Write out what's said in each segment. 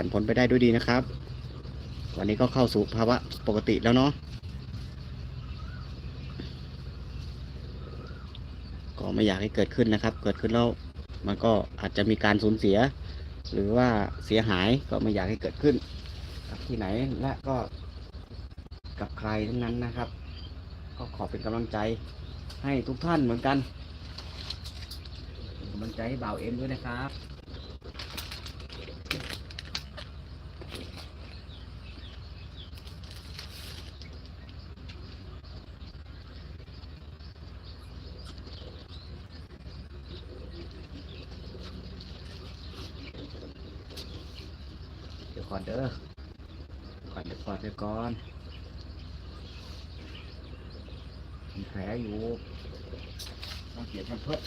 ผ่านพ้นไปได้ด้วยดีนะครับ วันนี้ก็เข้าสู่ภาวะปกติแล้วเนาะก็ไม่อยากให้เกิดขึ้นนะครับ เกิดขึ้นแล้วมันก็อาจจะมีการสูญเสีย หรือว่าเสียหายก็ไม่อยากให้เกิดขึ้นกับที่ไหนและก็กับใครทั้งนั้นนะครับ ก็ขอเป็นกำลังใจให้ทุกท่านเหมือนกันกำลังใจให้บ่าวเอ็มด้วยนะครับ ก่อนเด้อก่อนเดี๋ยวก่อนเดี๋ยวก่อนมีแผลอยู่ต้องเสียแพมเพิร์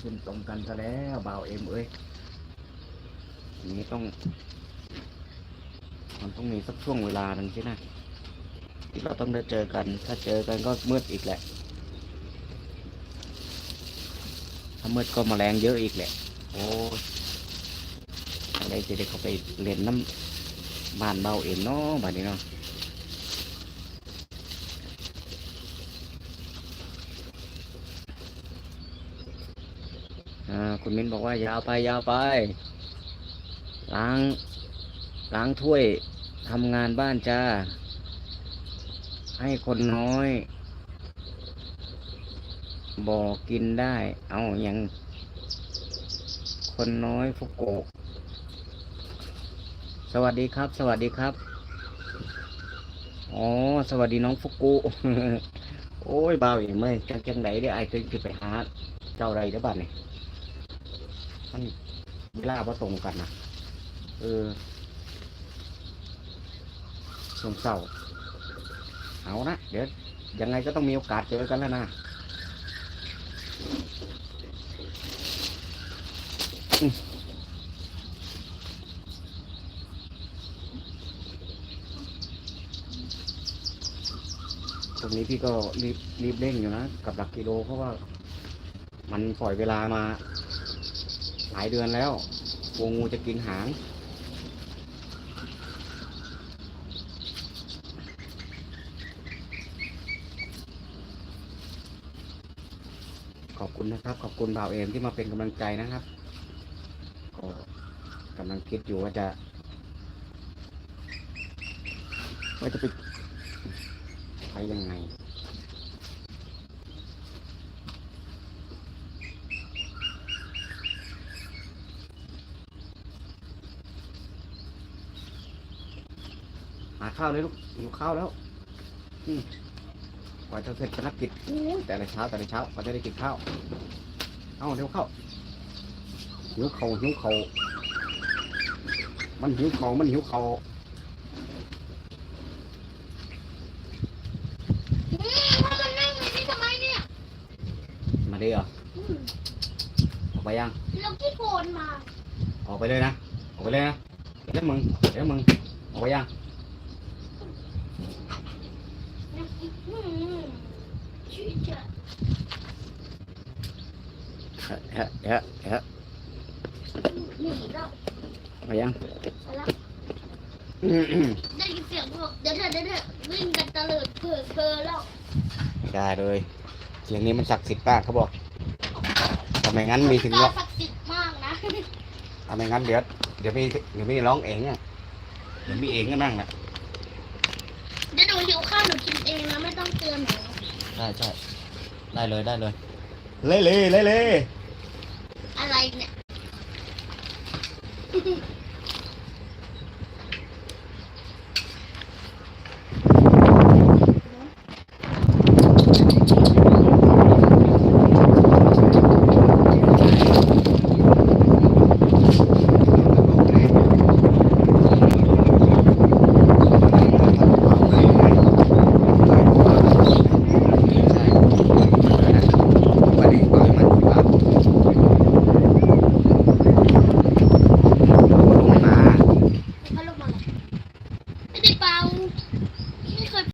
ขึ้นตรงกันซะแล้วบ่าวเอ็มเอ้ยอันนี้ต้อง มันต้องมีสักช่วงเวลาหนึ่งใช่ไหม เราต้องได้เจอกัน ถ้าเจอกันก็มืดอีกแหละ ถ้ามืดก็มแมลงเยอะอีกแหละ โอ้ยอะไรจะได้เขาไปเล่นน้ำบ้านเบาเอ็นเนาะบ้านนี้เนาะอ่าคุณมิ้นบอกว่ายาวไปยาวไป ล้าง ล้างถ้วยทำงานบ้านจ้า ให้คนน้อยบอกกินได้ เอาอย่าง คนน้อยฟุกโกะสวัสดีครับ สวัสดีครับ อ๋อ สวัสดีน้องฟุกุ โอ้ยบ่าวเองเมื่อจังจังไหนเดี๋ยวไอ้ตัวจะไปหา เจ้าใดเดี๋ยวบ้านนี่มันเวลาว่าตรงกันนะเออสงเศร้า เอานะเดี๋ยวยังไงก็ต้องมีโอกาสเจอกันแล้วนะตรงนี้พี่ก็รีบรีบเร่งอยู่นะ กับหลักกิโลเพราะว่า มันปล่อยเวลามา หลายเดือนแล้ววงูจะกินหาง ขอบคุณนะครับ ขอบคุณบ่าวเอมที่มาเป็นกำลังใจนะครับก็กำลังคิดอยู่ว่าจะว่าจะไปไปยังไงหาข้าวเลยลูกหิวข้าวแล้วอืม ว่าจะเสร็จภารกิจอู้ยแต่ละเช้าแต่ละเช้ากว่าจะได้กินข้าว เอาเดี๋ยวเข้าหิวเขาหิวเขามันหิวเขามันหิวเขาว่ามันนั่งอยู่นี่ทำไมเนี่ยมาดีเหรอออกไปยังเราขี้โกนมา ออกไปเลยนะ ออกไปเลยนะเดี๋ยวมึงเดี๋ยวมึงออกไปยัง อืมชื่อจะเฮ้เฮ้เฮ้เฮ้หนีแล้วออกไปยังได้ยินเสียงพวกเดี๋ยวเถอะเดี๋ยวเถอะวิ่งกันตะเลิดเผื่อเพอแล้วได้เลย เสียงนี้มันศักดิ์สิทธิ์มากเขาบอกทำไมงั้นมีถึงก็ว่าศักดิ์สิทธิ์มากนะทำไมงั้นเดี๋ยวเดี๋ยวมีเดี๋ยวมีร้องเองอะเดี๋ยวมีเองก็นั่งนะเดี๋ยวหนูหิวข้าวหนูกินเองนะไม่ต้องเตือนหนู ใช่ใช่ได้เลยได้เลยเล่เล่เล่เล่อะไรเนี่ย